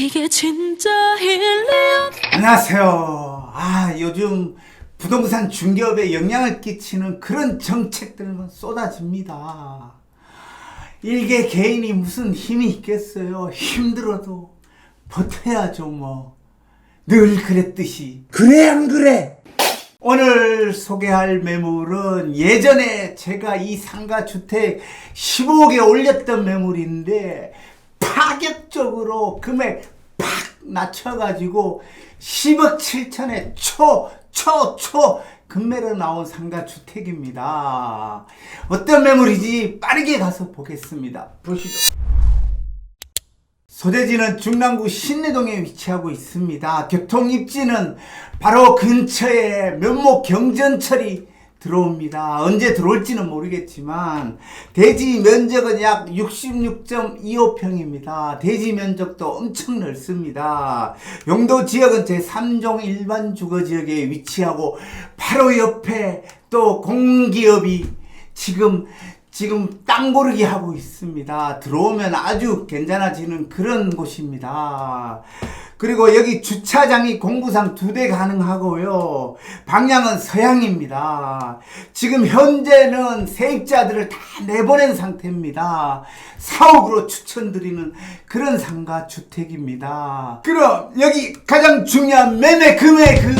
이게 진짜 일 리야 안녕하세요. 아, 요즘 부동산 중개업에 영향을 끼치는 그런 정책들은 쏟아집니다. 일개 개인이 무슨 힘이 있겠어요. 힘들어도 버텨야죠, 뭐. 늘 그랬듯이. 그래, 안 그래? 오늘 소개할 매물은 예전에 제가 이 상가 주택 15개 올렸던 매물인데 파격적으로 금액 팍 낮춰가지고 10억 7천에 초, 초, 초 금매로 나온 상가 주택입니다. 어떤 매물이지 빠르게 가서 보겠습니다. 보시죠. 소재지는 중랑구 신내동에 위치하고 있습니다. 교통 입지는 바로 근처에 면목 경전철이 들어옵니다. 언제 들어올지는 모르겠지만 대지 면적은 약 66.25평입니다. 대지 면적도 엄청 넓습니다. 용도 지역은 제3종 일반 주거 지역에 위치하고 바로 옆에 또 공기업이 지금 지금 땅 고르기 하고 있습니다. 들어오면 아주 괜찮아지는 그런 곳입니다. 그리고 여기 주차장이 공구상 두 대 가능하고요. 방향은 서향입니다. 지금 현재는 세입자들을 다 내보낸 상태입니다. 사옥으로 추천드리는 그런 상가 주택입니다. 그럼 여기 가장 중요한 매매 금액은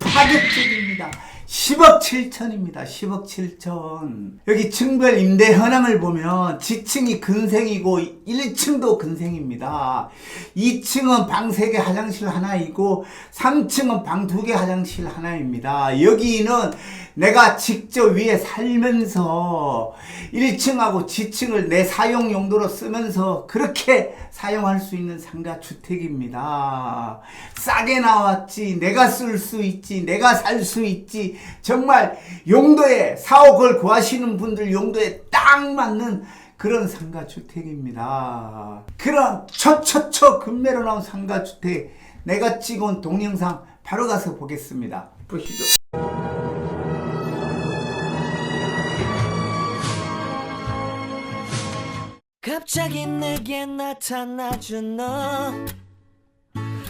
파격적입니다. 10억 7천입니다. 10억 7천. 여기 층별 임대 현황을 보면 지층이 근생이고 1층도 근생입니다. 2층은 방 3개 화장실 하나이고 3층은 방 2개 화장실 하나입니다. 여기는 내가 직접 위에 살면서 1층하고 지층을 내 사용 용도로 쓰면서 그렇게 사용할 수 있는 상가 주택입니다. 싸게 나왔지, 내가 쓸 수 있지, 내가 살 수 있지, 정말 용도에, 사옥을 구하시는 분들 용도에 딱 맞는 그런 상가 주택입니다. 그럼 초초초 금매로 나온 상가 주택, 내가 찍은 동영상 바로 가서 보겠습니다. 보시죠. 갑자기 내게 나타나준 너.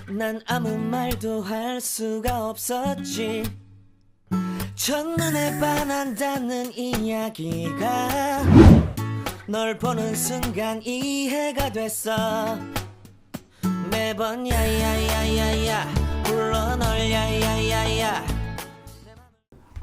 난 아무 말도 할 수가 없었지. 첫눈에 반한다는 이야기가 널 보는 순간 이해가 됐어. 매번 야야야야야 불러 널 야야야야.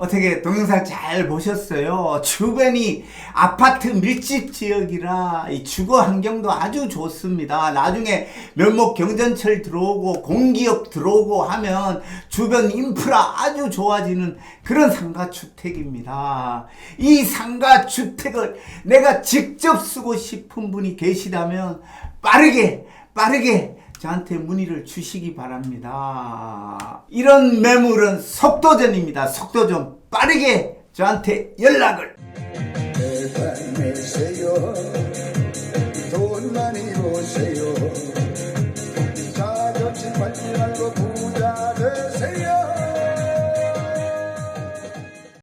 어떻게 동영상 잘 보셨어요? 주변이 아파트 밀집 지역이라 이 주거 환경도 아주 좋습니다. 나중에 면목 경전철 들어오고 공기업 들어오고 하면 주변 인프라 아주 좋아지는 그런 상가주택입니다. 이 상가주택을 내가 직접 쓰고 싶은 분이 계시다면 빠르게 빠르게 저한테 문의를 주시기 바랍니다. 이런 매물은 속도전입니다. 속도전 빠르게 저한테 연락을.